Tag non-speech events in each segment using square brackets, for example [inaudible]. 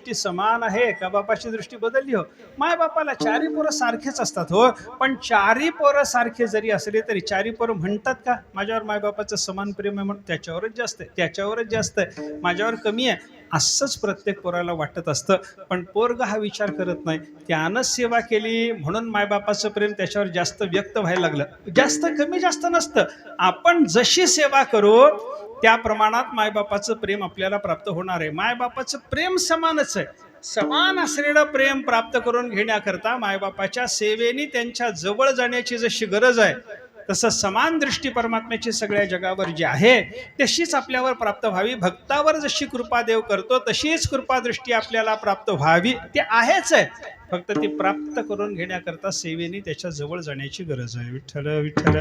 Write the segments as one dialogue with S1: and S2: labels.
S1: दृष्टी समान आहे? का बापाची दृष्टी बदलली हो? माय बापाला चारी पोरं सारखेच असतात हो. पण चारी पोरं सारखे जरी असले तरी चारी पोरं म्हणतात का? माझ्यावर मायबापाचं समान प्रेम आहे म्हणून त्याच्यावरच जास्त आहे त्याच्यावरच जास्त आहे. माझ्यावर कमी आहे. असंच प्रत्येक पोराला वाटत असतं. पण पोरग हा विचार करत नाही. त्यानं सेवा केली म्हणून मायबापाचं प्रेम त्याच्यावर जास्त व्यक्त व्हायला लागलं. जास्त कमी जास्त नसतं. आपण जशी सेवा करू त्या प्रमाणात मायबापाचं प्रेम आपल्याला प्राप्त होणार आहे. मायबापाचं प्रेम समानच आहे समान असलेलं प्रेम प्राप्त करून घेण्याकरता मायबापाच्या सेवेनी त्यांच्या जवळ जाण्याची जशी गरज आहे तसं समान दृष्टी परमात्म्याची सगळ्या जगावर जी आहे तशीच आपल्यावर प्राप्त व्हावी भक्तावर जशी कृपा देव करतो तशीच कृपा दृष्टी आपल्याला प्राप्त व्हावी ते आहेच आहे फक्त ती प्राप्त करून घेण्याकरता सेवेनी त्याच्याजवळ जाण्याची गरज आहे विठ्ठल विठ्ठल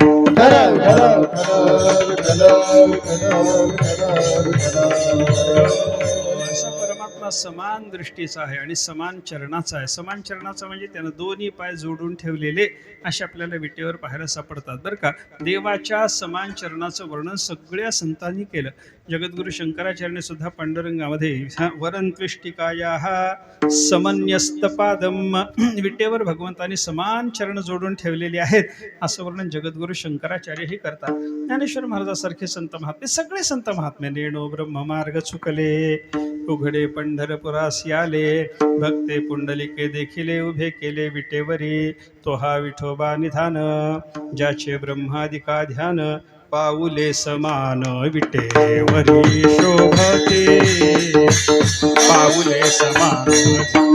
S1: परमात्मा समान दृष्टीचा आहे आणि समान चरणाचा आहे. समान चरणाचा म्हणजे त्यानं दोन्ही पाय जोडून ठेवलेले असे आपल्याला विटेवर पाहायला सापडतात. बरं का? देवाच्या समान चरणाचं वर्णन सगळ्या संतांनी केलं. जगद्गुरु शंकराचार्य सुद्धा पांडुरंगामध्ये वरंत्विष्टिकाया समन्यस्तपादम विटेवर भगवंतानी समान चरण जोडून ठेवलेले आहेत. असं वर्णन जगद्गुरु शंकराचार्यही करतात. ज्ञानेश्वर महाराजासारखे संत महात्मे सगळे संत महात्मे नेणो ब्रह्म मार्ग चुकले उघडे पंढरपुरास आले भक्ते पुंडलिके देखिले उभे केले विटेवरी तो हा विठोबा निधान ज्याचे ब्रह्मादिका ध्यान पाऊले समान विटेवरी. शोभते पाऊले समान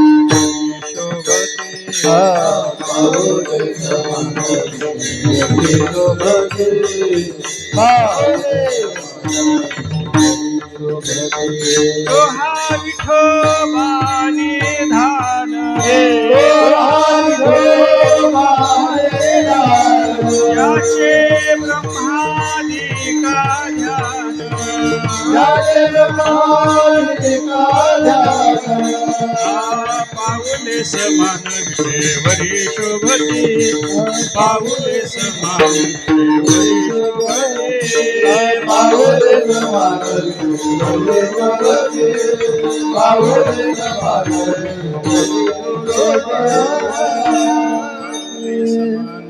S1: पाऊले समान विटेवरी शोभते समान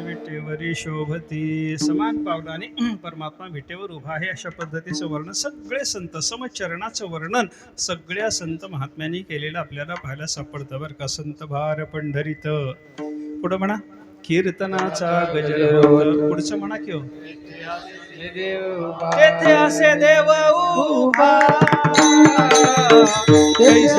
S1: विटेवरी शोभती समान पावलाने [clears throat] परमात्मा विटेवर उभा आहे. अशा पद्धतीचं वर्णन सगळे संत समचरणाचं वर्णन सगळ्या संत महात्म्यांनी केलेलं आपल्याला पाहायला सापडतं बरं का? संत भार पंढरीत. पुढं म्हणा. कीर्तनाचा गजर पुढचं म्हणा की हो. तेथे असे देव उभा. देव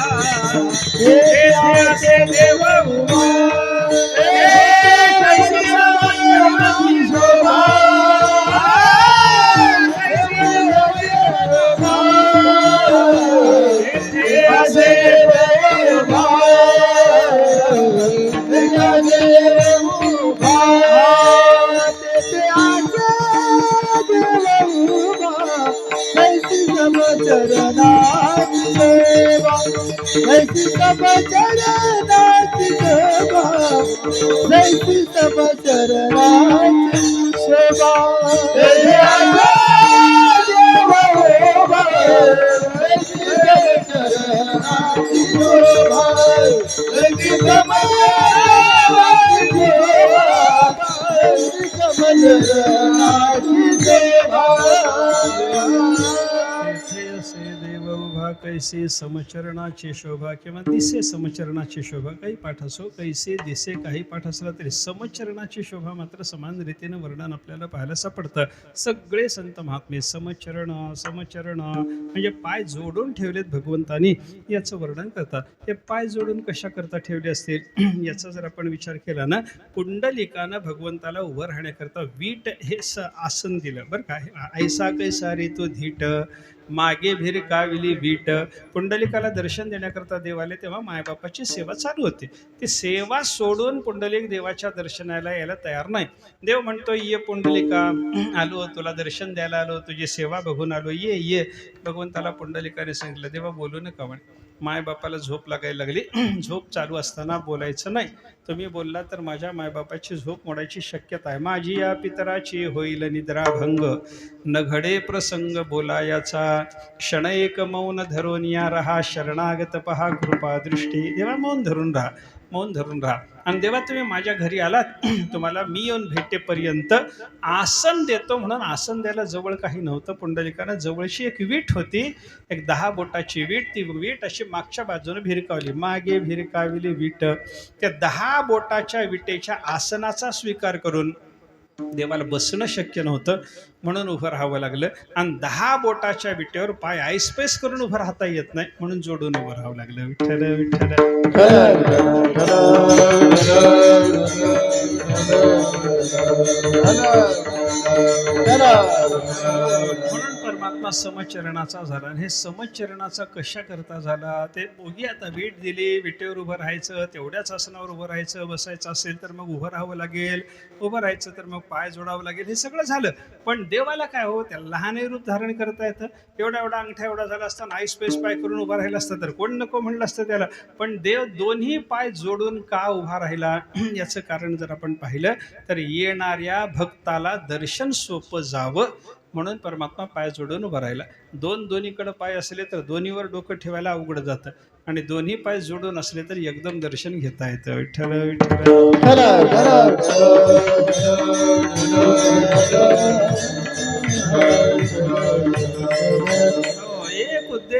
S1: चरणा शोभा कैसे समचरणाची शोभा किंवा दिसे समचरणाची शोभा काही पाठ असो कैसे दिसे काही पाठ असला तरी समचरणाची शोभा मात्र समान रीतीनं वर्णन आपल्याला पाहायला सापडतं. सगळे संत महात्मे समचरण समचरण म्हणजे पाय जोडून ठेवलेत भगवंतानी याचं वर्णन करतात. हे पाय जोडून कशा करता ठेवले असतील? [clears throat] याचा जर आपण विचार केला ना पुंडलिकानं भगवंताला उभं राहण्याकरता वीट हे स आसन दिलं. बरं का? ऐसा कैसा रे तो धीट? मागे भिर काविली वीट पुंडलिकाला दर्शन देण्याकरता देव आले तेव्हा मायबापाची सेवा चालू होती. ती सेवा सोडून पुंडलिक देवाच्या दर्शनाला यायला तयार नाही. देव म्हणतो ये पुंडलिका आलो तुला दर्शन द्यायला आलो तुझी सेवा बघून आलो. ये ये. भगवंताला पुंडलिकाने सांगितलं देवा बोलू नका म्हणे. मायबापाला झोप लागायला लागली. [clears throat] झोप चालू असताना बोलायचं नाही. तुम्ही बोलला तर माझ्या मायबापाची झोप मोडायची शक्यता आहे. माझी या पितराची होईल निद्राभंग. न घडे प्रसंग बोलायाचा. क्षण एक मौन धरून या रहा. शरणागत पहा कृपा दृष्टी देवा मौन धरून राहा. मौन धरून राहा. आणि देवा तुम्ही माझ्या घरी आलात [clears throat] तुम्हाला मी येऊन भेटेपर्यंत आसन देतो म्हणून आसन द्यायला जवळ काही नव्हतं पुंडलिकानं. जवळची एक वीट होती एक दहा बोटाची वीट. ती वीट अशी मागच्या बाजूने भिरकावली. मागे भिरकावली वीट. त्या दहा बोटाच्या विटेच्या आसनाचा स्वीकार करून देवाला बसणं शक्य नव्हतं म्हणून उभं राहावं लागलं. आणि दहा बोटाच्या विट्यावर पाय आयस्पेस करून उभं राहता येत नाही म्हणून जोडून उभं राहावं लागलं. विठ्ठल विठ्ठल. म्हणून परमात्मा समचरणाचा झाला आणि हे समचरणाचा कशा करता झाला ते बोगी आता वीट दिली विटेवर उभं राहायचं तेवढ्याच आसनावर उभं राहायचं बसायचं असेल तर मग उभं राहावं लागेल उभं राहायचं तर मग पाय जोडावं लागेल हे सगळं झालं. पण देवाला काय हो त्याला लहानही रूप धारण करता येतं. एवढा एवढा अंगठा एवढा झाला असताना आई स्पेस पाय करून उभा राहिला असता तर कोण नको म्हणलं असतं त्याला. पण देव दोन्ही पाय जोडून का उभा राहिला? [clears throat] याचं कारण जर आपण पाहिलं तर येणाऱ्या भक्ताला दर्शन सोपं जावं म्हणून परमात्मा पाय जोडून उभा राहिला. दोन दोन्हीकडं पाय असले तर दोन्हीवर डोकं ठेवायला अवघड जातं. आणि दोन्ही पाय जोडून असले तर एकदम दर्शन घेता येतं. विठ्ठल विठ्ठल.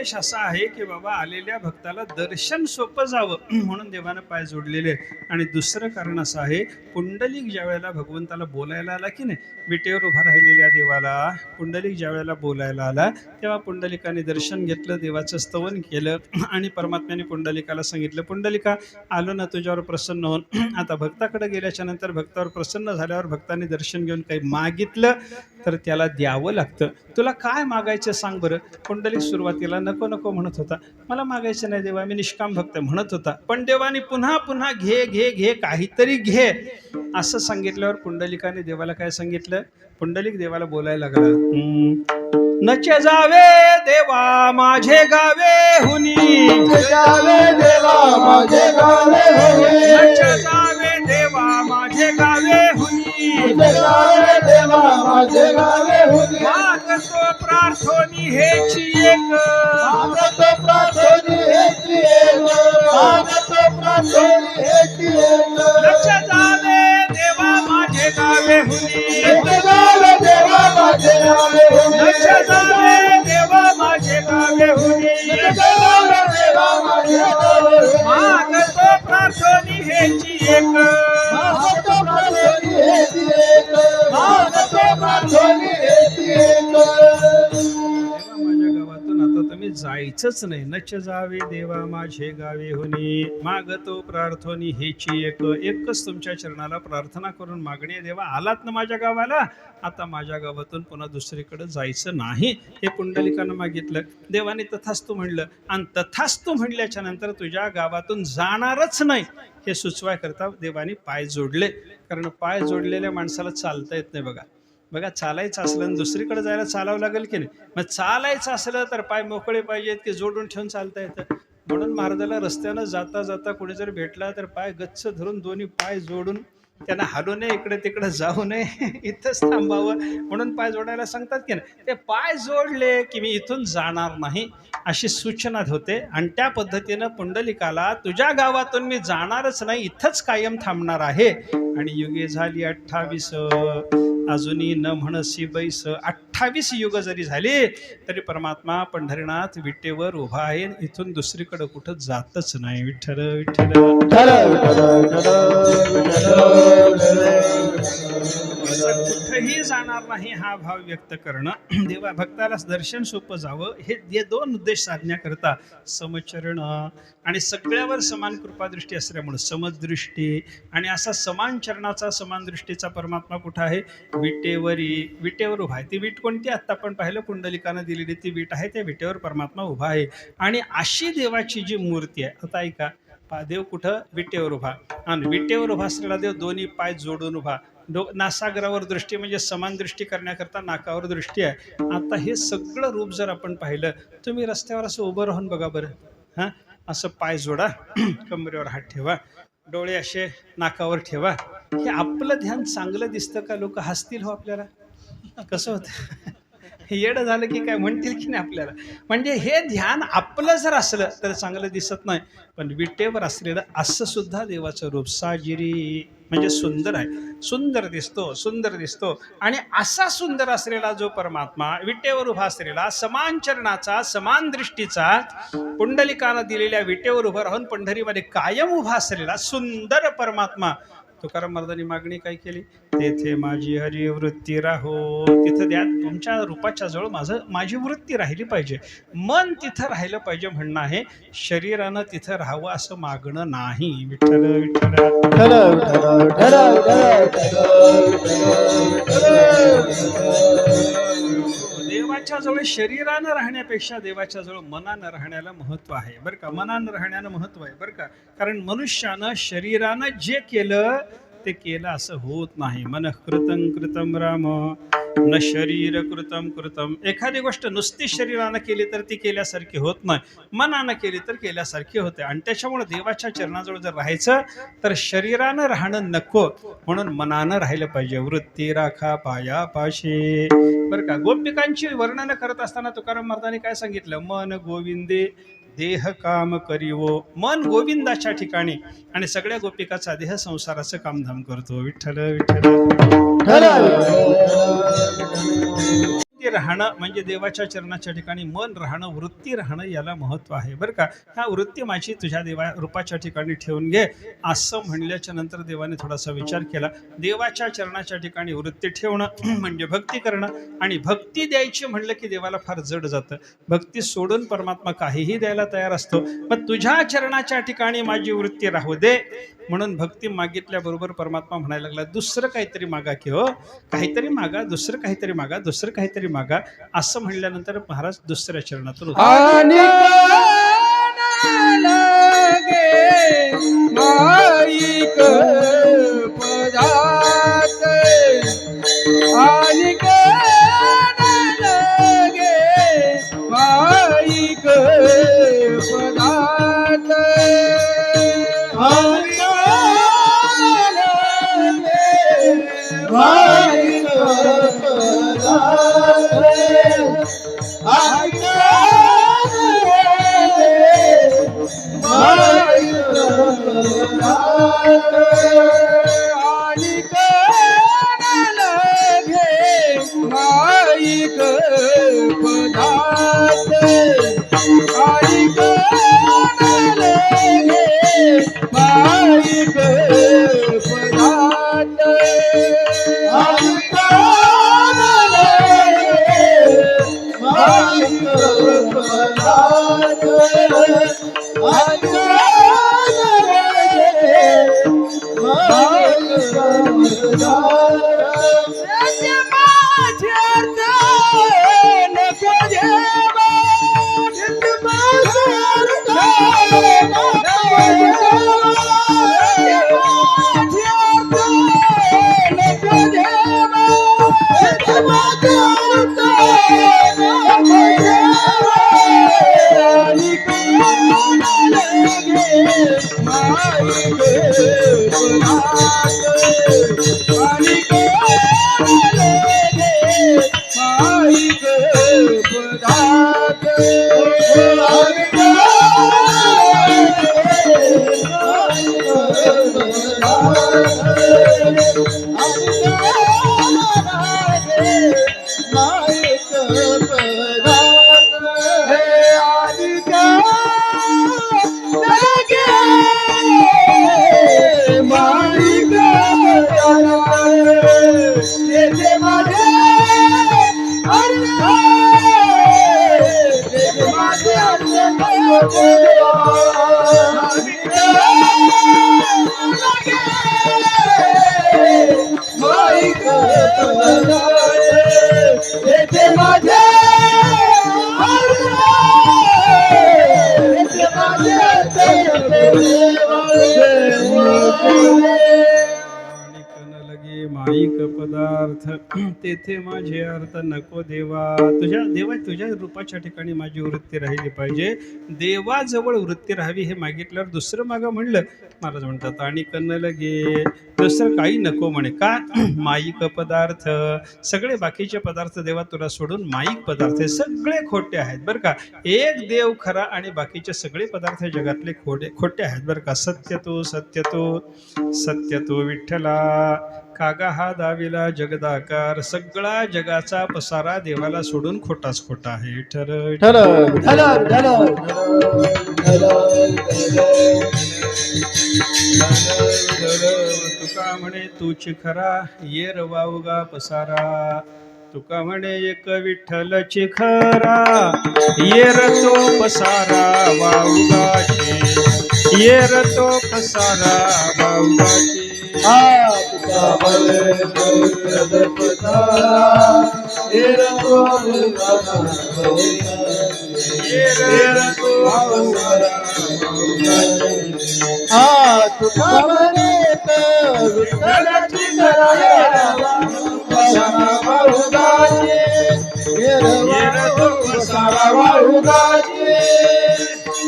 S1: उद्देश असा आहे की बाबा आलेल्या भक्ताला दर्शन सोपं जावं [clears throat] म्हणून देवानं पाय जोडलेले आणि दुसरं कारण असं आहे पुंडलिक ज्या वेळेला भगवंताला बोलायला आला की नाही विटेवर उभा राहिलेल्या देवाला पुंडलिक ज्या वेळेला बोलायला आला तेव्हा पुंडलिकाने दर्शन घेतलं देवाचं स्तवन केलं [clears throat] आणि परमात्म्याने पुंडलिकाला सांगितलं पुंडलिका आलो ना तुझ्यावर प्रसन्न होऊन. [clears throat] आता भक्ताकडे गेल्याच्यानंतर भक्तावर प्रसन्न झाल्यावर भक्ताने दर्शन घेऊन काही मागितलं तर त्याला द्यावं लागतं. तुला काय मागायचं सांग बरं? पुंडलिक सुरुवातीला नको नको म्हणत होता. मला मागायचं नाही देवा मी निष्काम भक्त म्हणत होता. पण देवाने पुन्हा पुन्हा घे घे घे काहीतरी घे. असं सांगितल्यावर पुंडलिकाने देवाला काय सांगितलं? पुंडलिक देवाला बोलायला लागला. "हम्म, नचे जावे देवा माझे गावे हुनी.
S2: जावे देवा माझे गावे होई
S1: नचे जावे देवा माझे गावे हुनी.
S2: जावे देवा माझे गावे होई
S1: मागतो प्रार्थोनी हेची एक.
S2: मागत प्रार्थनी हेची एक. मागत प्रार्थनी हेची एक.
S1: लक्ष जावे देवा माझे गावे हुनी.
S2: जावे देवा माझे गावे होई
S1: लक्ष जावे देवा माझे गावे हुनी.
S2: जावे देवा माझे गावे होई
S1: मागतो प्रार्थोनी हेची एक.
S2: मागत प्रार्थनी हेची एक. मागत प्रार्थनी हेची
S1: जायचंच नाही. नच जावे देवा माझे गावे होणे. मागतो प्रार्थनी हेची एक. एकच तुमच्या चरणाला प्रार्थना करून मागणी. देवा आलात ना माझ्या गावाला? आता माझ्या गावातून पुन्हा दुसरीकडे जायचं नाही. हे पुंडलिकानं मागितलं. देवाने तथास्तू म्हणलं आणि तथास्तू म्हणल्याच्या नंतर तुझ्या गावातून जाणारच नाही. हे सुचवायकरता देवाने पाय जोडले. कारण पाय जोडलेल्या माणसाला चालता येत नाही बघा. बघा चालायचं असलं आणि दुसरीकडे जायला चालावं लागेल की नाही? मग चालायचं असलं तर पाय मोकळे पाहिजेत की जोडून ठेवून चालता येतं. म्हणून महाराजाला रस्त्यानं जाता जाता कुणी जर भेटला तर पाय गच्च धरून दोन्ही पाय जोडून त्यांना हलू नये इकडे तिकडे जाऊ नये [laughs] इथंच थांबावं. म्हणून पाय जोडायला सांगतात की नाही ते पाय जोडले की मी इथून जाणार नाही. अशी सूचना होते. आणि त्या पद्धतीनं पुंडलिकाला तुझ्या गावातून मी जाणारच नाही इथंच कायम थांबणार आहे. आणि युगे झाली अठ्ठावीस. अजूनही न म्हणसी बैस. अठ्ठावीस युग जरी झाले तरी परमात्मा पंढरीनाथ विटेवर उभा आहे इथून दुसरीकडे कुठं जातच नाही. विठ्ठल विठ्ठल असं कुठंही जाणार नाही हा भाव व्यक्त करणं. देवा भक्ताला दर्शन सोपं जावं. हे हे दोन उद्देश साधण्याकरता समचरण आणि सगळ्यावर समान कृपादृष्टी असल्यामुळे समदृष्टी आणि असा समान चरणाचा समान दृष्टीचा परमात्मा कुठं आहे? विटेवरी विटेवर उभा आहे. ती वीट कोणती? आत्ता आपण पाहिलं कुंडलिकानं दिलेली ती वीट आहे. त्या विटेवर परमात्मा उभा आहे. आणि अशी देवाची जी मूर्ती आहे आता ऐका देव कुठं? विटेवर उभा. आणि विटेवर उभा असलेला देव दोन्ही पाय जोडून उभा. डो नासागरावर दृष्टी म्हणजे समान दृष्टी करण्याकरता नाकावर दृष्टी आहे. आता हे सगळं रूप जर आपण पाहिलं तुम्ही रस्त्यावर असं उभं राहून बघा बरं. हां असं पाय जोडा. [clears throat] कमरेवर हात ठेवा. डोळे असे नाकावर ठेवा. हे आपलं ध्यान चांगलं दिसतं का? लोक हसतील हो आपल्याला. कसं होतं? येडं झालं की काय म्हणतील की नाही आपल्याला? म्हणजे हे ध्यान आपलं जर असलं तर चांगलं दिसत नाही. पण विटेवर असलेलं असं सुद्धा देवाचं रूप साजिरी म्हणजे सुंदर आहे. सुंदर दिसतो सुंदर दिसतो. आणि असा सुंदर असलेला जो परमात्मा विटेवर उभा असलेला समान चरणाचा समान दृष्टीचा पुंडलिकानं दिलेल्या विटेवर उभं राहून पंढरीमध्ये कायम उभा असलेला सुंदर परमात्मा तुकाराम महाराजांनी मागणी काय केली तेथे माझी हरी वृत्ती राहो तिथं द्या तुमच्या रूपाच्या जवळ माझं माझी वृत्ती राहिली पाहिजे मन तिथं राहिलं पाहिजे म्हणणं आहे शरीरानं तिथं राहावं असं मागणं नाही विठ्ठल विठ्ठल देवाच्या जवळ शरीरानं राहण्यापेक्षा देवाच्या जवळ मनानं राहण्याला महत्त्व आहे. बरं का? मनानं राहण्याला महत्त्व आहे. बरं का? कारण मनुष्यानं शरीरानं जे केलं ते केलं असं होत नाही. मन कृतं कृतम राम न शरीर कृतं कृतम एखादी गोष्ट नुसती शरीरानं केली तर ती केल्यासारखी होत नाही. मनानं केली तर केल्यासारखी होते. आणि त्याच्यामुळे देवाच्या चरणाजवळ जर राहायचं तर शरीरानं राहणं नको. म्हणून मनानं राहिलं पाहिजे. वृत्ती राखा पाया पाशी. बरं का? गोपिकांची वर्णनं करत असताना तुकाराम महाराजांनी काय सांगितलं? मन गोविंदे देह काम करीवो. मन गोविंदाच्या ठिकाणी आणि सगळ्या गोपिकाचा देह संसाराचं कामधाम करतो. विठ्ठल विठ्ठल. राहणं म्हणजे देवाच्या चरणाच्या ठिकाणी मन राहणं वृत्ती राहणं याला महत्त्व आहे. बरं का? ह्या वृत्ती माझी तुझ्या देवा रूपाच्या ठिकाणी ठेवून घे. असं म्हणल्याच्या नंतर देवाने थोडासा विचार केला. देवाच्या चरणाच्या ठिकाणी वृत्ती ठेवणं [clears throat] म्हणजे भक्ती करणं आणि भक्ती द्यायची म्हणलं की देवाला फार जड जातं. भक्ती सोडून परमात्मा काहीही द्यायला तयार असतो. पण तुझ्या चरणाच्या ठिकाणी माझी वृत्ती राहू दे. म्हणून भक्ती मागितल्याबरोबर परमात्मा म्हणायला लागला दुसरं काहीतरी मागा की हो काहीतरी मागा दुसरं काहीतरी मागा दुसरं काहीतरी मागा असं म्हणल्यानंतर महाराज दुसऱ्या चरणातून होता Thank you. तेथे माझे अर्थ नको देवा. तुझ्या देवा तुझ्या रूपाच्या ठिकाणी माझी वृत्ती राहिली पाहिजे. देवाजवळ वृत्ती राहावी हे मागितल्यावर दुसरं मागं म्हणलं महाराज म्हणतात आणि कन्न लगे दुसरं काही नको म्हणे. का? [clears throat] माईक पदार्थ. सगळे बाकीचे पदार्थ देवा तुला सोडून माईक पदार्थ हे सगळे खोटे आहेत बरं का. एक देव खरा आणि बाकीचे सगळे पदार्थ जगातले खोटे खोटे आहेत बरं का. सत्य तो सत्य तो सत्य तो विठ्ठला. कागा हा दाविला जगदाकार. सगळा जगाचा पसारा देवाला सोडून खोटाच खोटा आहे. ठर
S2: ठरव
S1: तुका म्हणे तूच खरा ये रवाउगा पसारा. तुका म्हणे एक विठ्ठलची खरा ये र तो पसारा वाउगाचे ये र तो पसारा वाउगाचे ये र तो पसारा
S2: हा तुका म्हणे तर विठ्ठलाची करायला सारा वाहुगाचे तुका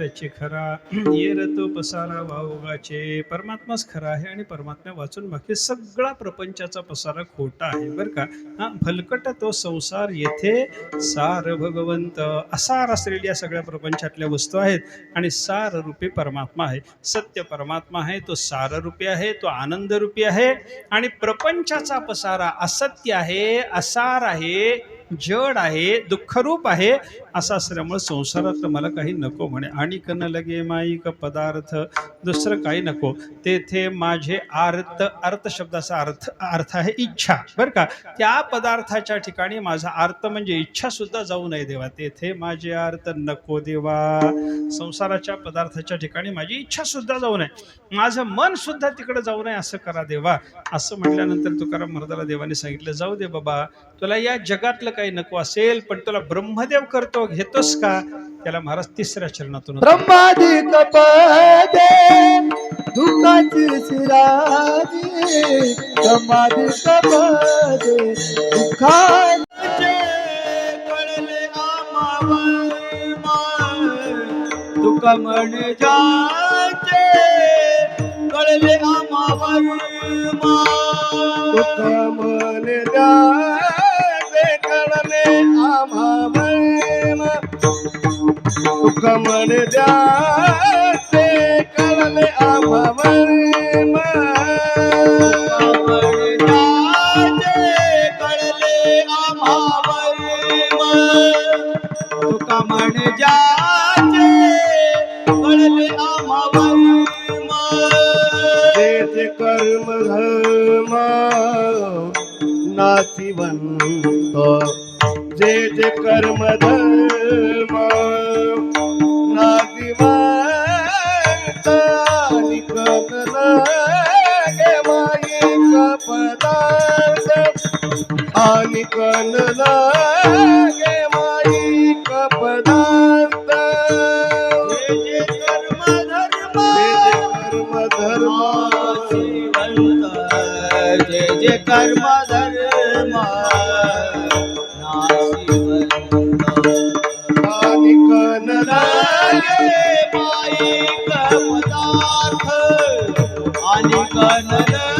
S2: विठ्ठलचे
S1: खरा ये रतो पसारा वावगाचे परमात्माच खरा आहे आणि परमात्मा वाचून बाकी सगळा प्रपंचाचा पसारा खोटा आहे बरं का? हा भलकट तो संसार येथे सार भगवंत. असार असलेल्या सगळ्या प्रपंचातल्या वस्तू आहेत आणि सार रूपी परमात्मा आहे. सत्य परमात्मा आहे तो सार रूपी आहे तो आनंद रूपी आहे आणि प्रपंचाचा पसारा असत्य आहे असार आहे जड आहे दुःखरूप आहे. असं असल्यामुळे संसारात मला काही नको म्हणे. आणि कन लगे माईक पदार्थ दुसरं काही नको. तेथे माझे अर्थ अर्थ शब्दाचा अर्थ अर्थ आहे इच्छा. बरं का? त्या पदार्थाच्या ठिकाणी माझा अर्थ म्हणजे इच्छा सुद्धा जाऊ नये देवा. तेथे माझे अर्थ नको देवा. संसाराच्या पदार्थाच्या ठिकाणी माझी इच्छा सुद्धा जाऊ नये. माझं मन सुद्धा तिकडे जाऊ नये असं करा देवा. असं म्हटल्यानंतर तुकाराम महाराजाला देवाने सांगितलं जाऊ दे बाबा तुला या जगातलं काही नको असेल पण तुला ब्रह्मदेव करतो तो घेतोस का? त्याला महाराज तिसऱ्या चरणातून
S2: ब्रह्मादिक पदे दुःखाची शिराजी ब्रह्मादिक पदे दुःखाचे कळले तुका म्हण जाचे कळले आमावर तुका म्हण जाचे कळले आमावर तुका म्हण जाते कळले आम्हावर कळले आम्हावर तुका म्हण आणि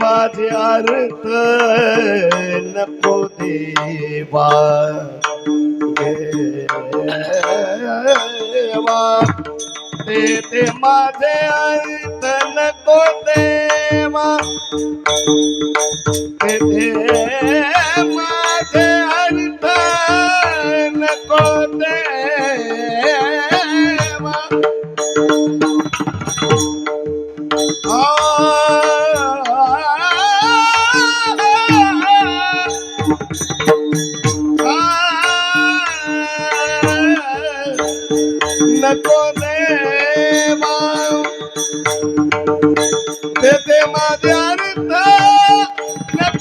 S2: माझे अर्थ नको देवा देवा ते माझे अर्थ नको देवा ते माझे अर्थ नको देवा Yep.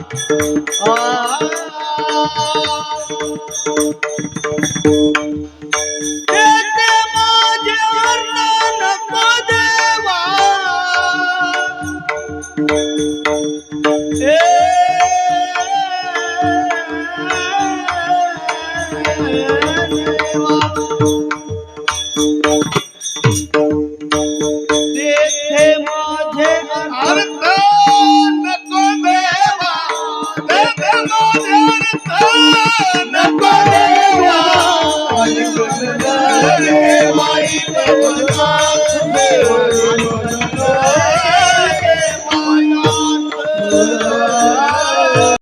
S2: Yeah.